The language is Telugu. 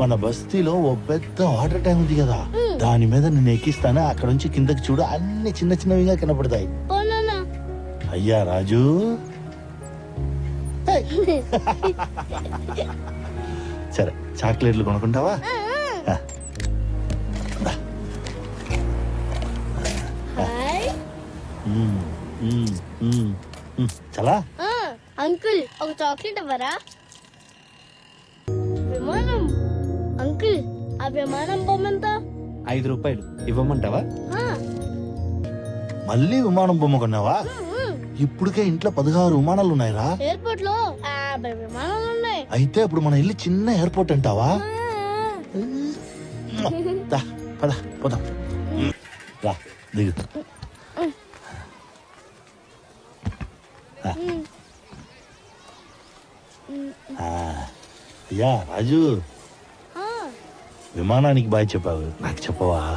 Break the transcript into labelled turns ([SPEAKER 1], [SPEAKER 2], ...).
[SPEAKER 1] మన బస్తీలో ఓ పెద్ద వాటర్ ట్యాంక్ ఉంది కదా. దాని మీద నేను ఎక్కిస్తాను అక్కడ నుంచి కిందకి చూడు అన్ని చిన్న చిన్నవిగా కనపడతాయి. అయ్యా రాజు. సరే చాక్లెట్లు కొనుక్కుంటావా. చలా.
[SPEAKER 2] అంకుల్ ఒక చాక్లెట్ ఇవ్వరా? విమానం. ఆ విమానం
[SPEAKER 3] ఐదు రూపాయలు. ఇవ్వమంటావా?
[SPEAKER 2] ఆ,
[SPEAKER 1] మళ్ళీ విమానం బొమ్మ కొన్నావా. ఇప్పటికే ఇంట్లో పదహారు విమానాలు ఉన్నాయిరా.
[SPEAKER 2] ఎయిర్పోర్ట్లో యాభై విమానాలు ఉన్నాయి.
[SPEAKER 1] అయితే ఇప్పుడు మన ఇల్లు చిన్న ఎయిర్పోర్ట్ అంటావా? పద పోదాం. రా దిగు. ఆ. ఆ. అయ్యా రాజు. విమానానికి బాయ్ చెప్పావు. నాకు చెప్పవా?